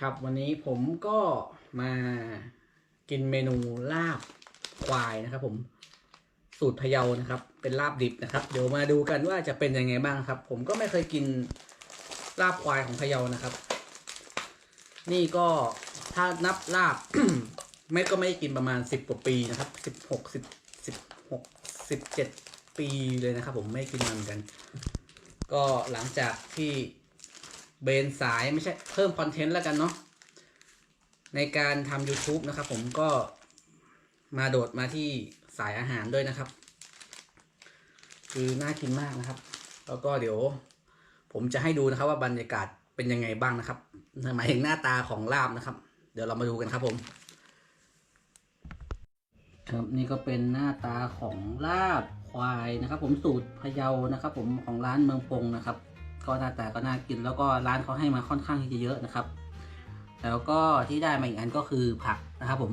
ครับวันนี้ผมก็มากินเมนูลาบควายนะครับ ผมสูตรพะเยานะครับ เป็นลาบดิบนะครับ เดี๋ยวมาดูกันว่าจะเป็นยังไงบ้างครับ ผมก็ไม่เคยกินลาบควายของพะเยานะครับ นี่ก็ถ้านับลาบ ไม่ก็ไม่ได้กินประมาณสิบกว่าปีนะครับสิบหกสิบสิบหกสิบเจ็ดปีเลยนะครับ ผมไม่กินมันเหมือนกัน ก็หลังจากที่ เบนสายไม่ใช่เพิ่มคอนเทนต์แล้วกันเนาะในการทำ YouTube นะครับผมก็มาโดดมาที่สายอาหารด้วยนะครับ คือน่ากินมากนะครับ แล้วก็เดี๋ยว ผมจะให้ดูนะครับว่าบรรยากาศเป็นยังไงบ้างนะครับหมายถึงหน้าตาของลาบนะครับ เดี๋ยวเรามาดูกันครับผม ครับนี่ก็เป็นหน้าตาของลาบควายนะครับ ผมสูตรพะเยานะครับ ผมของร้านเมืองปงนะครับ ก็หน้าตาก็น่ากิน แล้วก็ร้านเขาให้มาค่อนข้างที่จะเยอะนะครับ แล้วก็ที่ได้มาอีกอันก็คือผักนะครับผม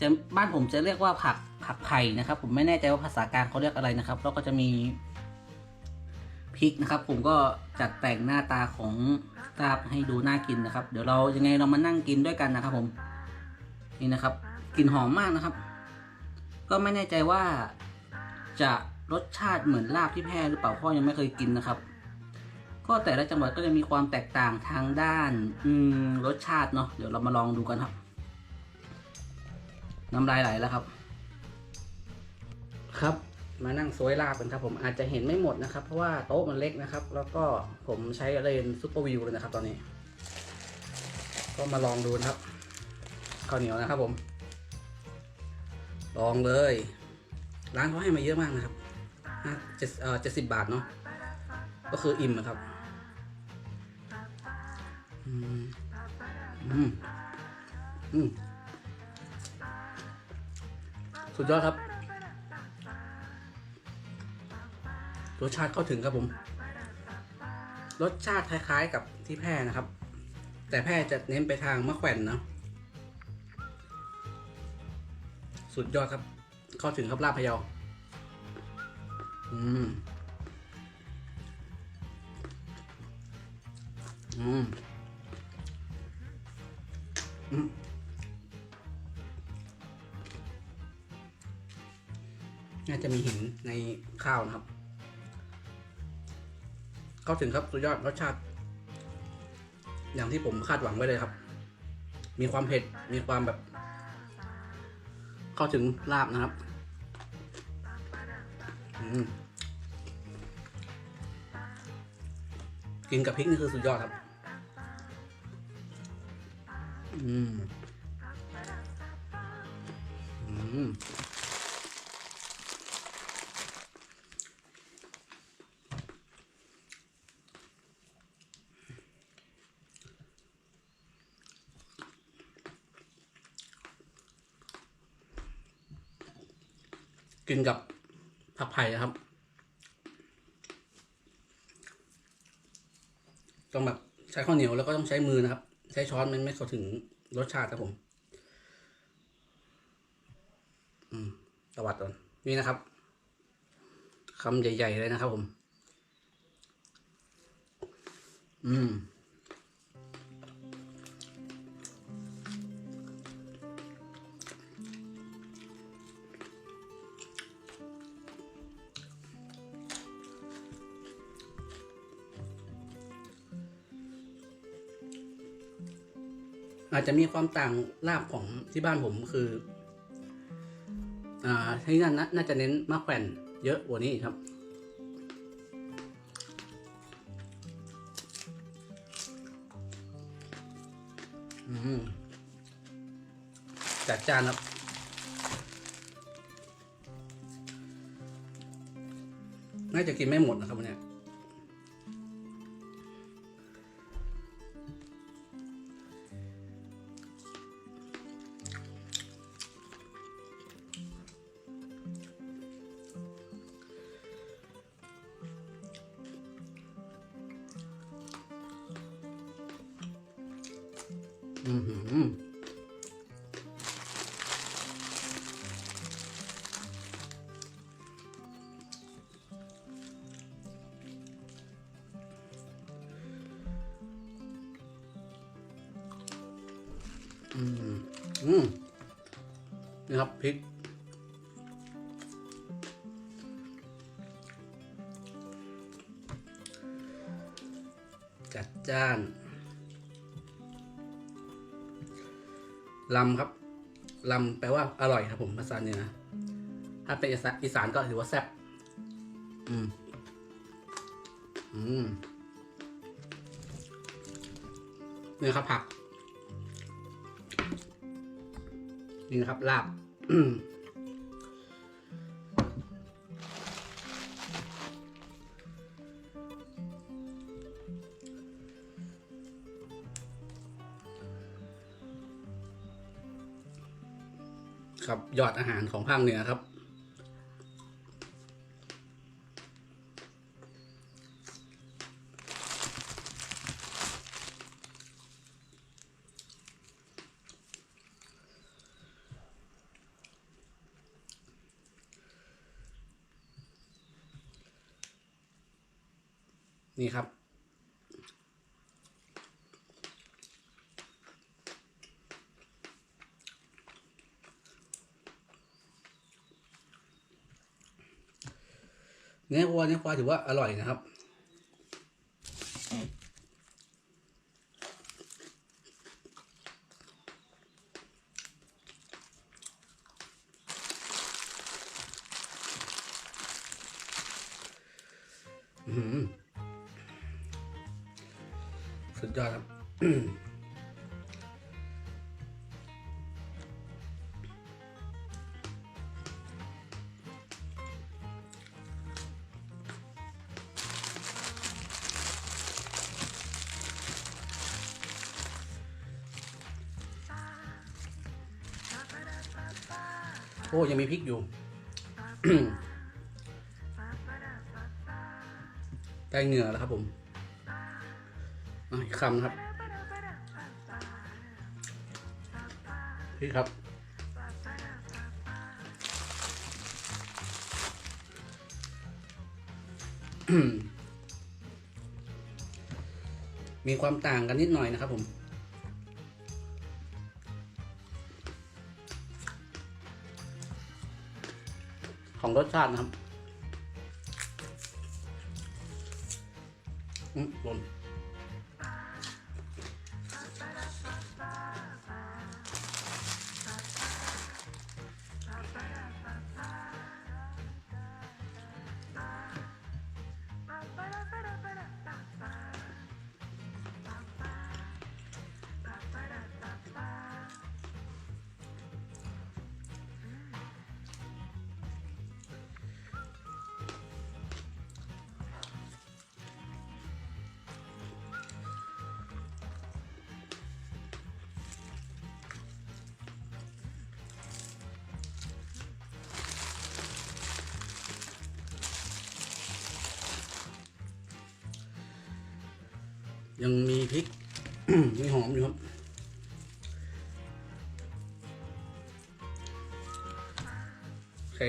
จะบ้านผมจะเรียกว่าผักผักไผ่นะครับ ผมไม่แน่ใจว่าภาษากลางเขาเรียกอะไรนะครับ แล้วก็จะมีพริกนะครับ ผมก็จัดแต่งหน้าตาของลาบให้ดูน่ากินนะครับ เดี๋ยวเรายังไงเรามานั่งกินด้วยกันนะครับ ผมนี่นะครับกลิ่นหอมมากนะครับ ก็ไม่แน่ใจว่าจะรสชาติเหมือนลาบที่แพร่หรือเปล่าพราะยังไม่เคยกินนะครับ ก็แต่ละจังหวัดก็จะมีความแตกต่างทางด้านรสชาติเนาะเดี๋ยวเรามาลองดูกันครับ น้ำลายไหลแล้วครับ ครับมานั่งซวยลาบกันครับผมอาจจะเห็นไม่หมดนะครับ เพราะว่าโต๊ะมันเล็กนะครับ แล้วก็ผมใช้เลนซุปเปอร์วิวเลยนะครับตอนนี้ ก็มาลองดูนะครับข้าวเหนียวนะครับผม ลองเลย ร้านเขาให้มาเยอะมากนะครับเจ็ดสิบบาทเนาะก็คืออิ่มนะครับ สุดยอดครับ รสชาติเข้าถึงครับผม รสชาติคล้ายๆกับที่แพร่นะครับ แต่แพร่จะเน้นไปทางมะแขวนเนาะสุดยอดครับ เข้าถึงครับลาบพะเยา อืม อืมอืม น่าจะมีหินในข้าวนะครับ เข้าถึงครับสุดยอดรสชาติ อย่างที่ผมคาดหวังไว้เลยครับ มีความเผ็ด มีความแบบ เข้าถึงลาบนะครับกินกับพริกนี่คือสุดยอดครับ อืมอืมกินกับผักไผ่นะครับ ต้องแบบใช้ข้าวเหนียวแล้วก็ต้องใช้มือนะครับ ใช้ช้อนมันไม่เข้าถึงรสชาติครับผม อืมตวัดก่อนนี่นะครับคำใหญ่ ๆ เลยนะครับผม อืม อาจจะมีความต่างลาบของที่บ้านผมคือ อ่าที่นั่นน่าจะเน้นมะแขวนเยอะกว่านี้ครับ อืมจัดจานครับน่าจะกินไม่หมดนะครับเนี้ย อือหืออืม อืมนะครับพริก ลำครับลำแปลว่าอร่อยครับผมภาษาเหนือถ้าเป็นอีสานก็ถือว่าแซ่บอืม อืมนี่ครับผัก นี่นะครับลาบ ครับยอดอาหารของภาคเหนือครับ นี่ครับ เนื้อวัวเนื้อควายถือว่าอร่อยนะครับสุดยอดครับ โอ้ยังมีพริกอยู่ ได้เหงื่อแล้วครับผมอะอีกคำนะครับพี่ครับมีความต่างกันนิดหน่อยนะครับผม ของรสชาตินะครับ อืมหล่น ยังมีพริก มีหอมอยู่ครับ โอเค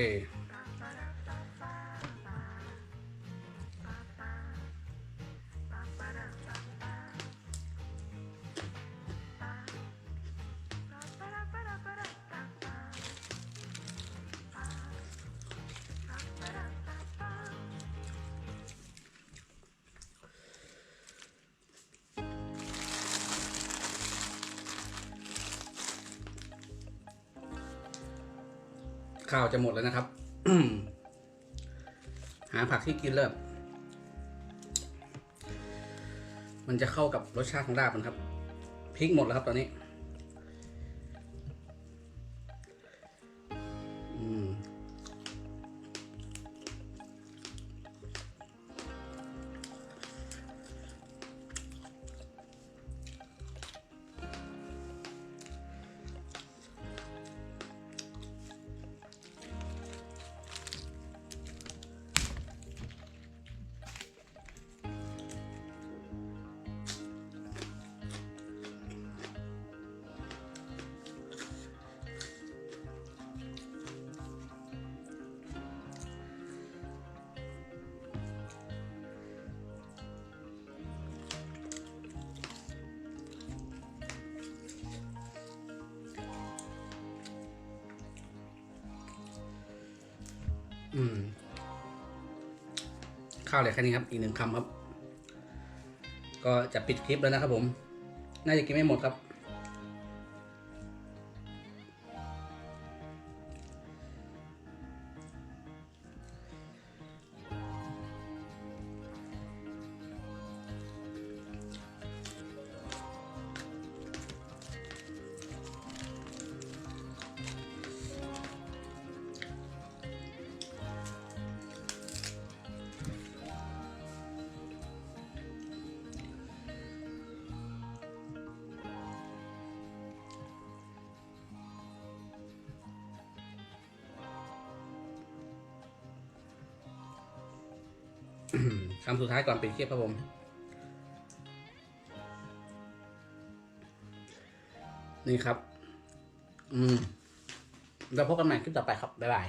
ข้าวจะหมดแล้วนะครับ หาผักที่กินเริ่มมันจะเข้ากับรสชาติของลาบมันครับพริกหมดแล้วครับตอนนี้ อืม ข้าวเหลือแค่นี้ครับ อีกหนึ่งคำครับ ก็จะปิดคลิปแล้วนะครับผม น่าจะกินไม่หมดครับ คำสุดท้ายก่อนปิดคลิปครับผม นี่ครับ อืมเราพบกันใหม่คลิปต่อไปครับ บ๊ายบาย